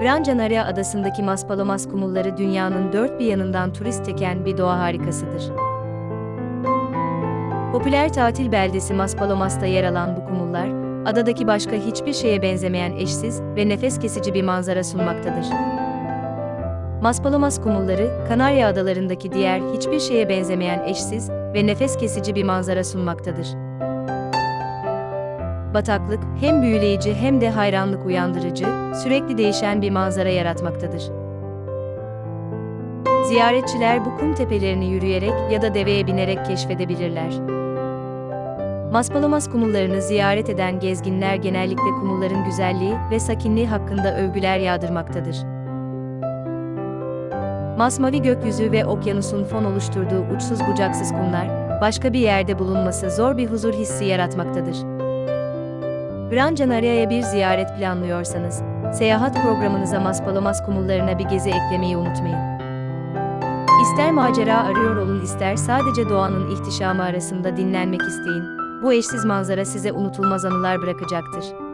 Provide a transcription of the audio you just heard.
Gran Canaria adasındaki Maspalomas kumulları dünyanın dört bir yanından turist çeken bir doğa harikasıdır. Popüler tatil beldesi Maspalomas'ta yer alan bu kumullar, adadaki başka hiçbir şeye benzemeyen eşsiz ve nefes kesici bir manzara sunmaktadır. Maspalomas kumulları, Kanarya adalarındaki diğer hiçbir şeye benzemeyen eşsiz ve nefes kesici bir manzara sunmaktadır. Bataklık, hem büyüleyici hem de hayranlık uyandırıcı, sürekli değişen bir manzara yaratmaktadır. Ziyaretçiler bu kum tepelerini yürüyerek ya da deveye binerek keşfedebilirler. Maspalomas kumullarını ziyaret eden gezginler genellikle kumulların güzelliği ve sakinliği hakkında övgüler yağdırmaktadır. Masmavi gökyüzü ve okyanusun fon oluşturduğu uçsuz bucaksız kumlar, başka bir yerde bulunması zor bir huzur hissi yaratmaktadır. Gran Canaria'ya bir ziyaret planlıyorsanız, seyahat programınıza Maspalomas kumullarına bir gezi eklemeyi unutmayın. İster macera arıyor olun ister sadece doğanın ihtişamı arasında dinlenmek isteyin. Bu eşsiz manzara size unutulmaz anılar bırakacaktır.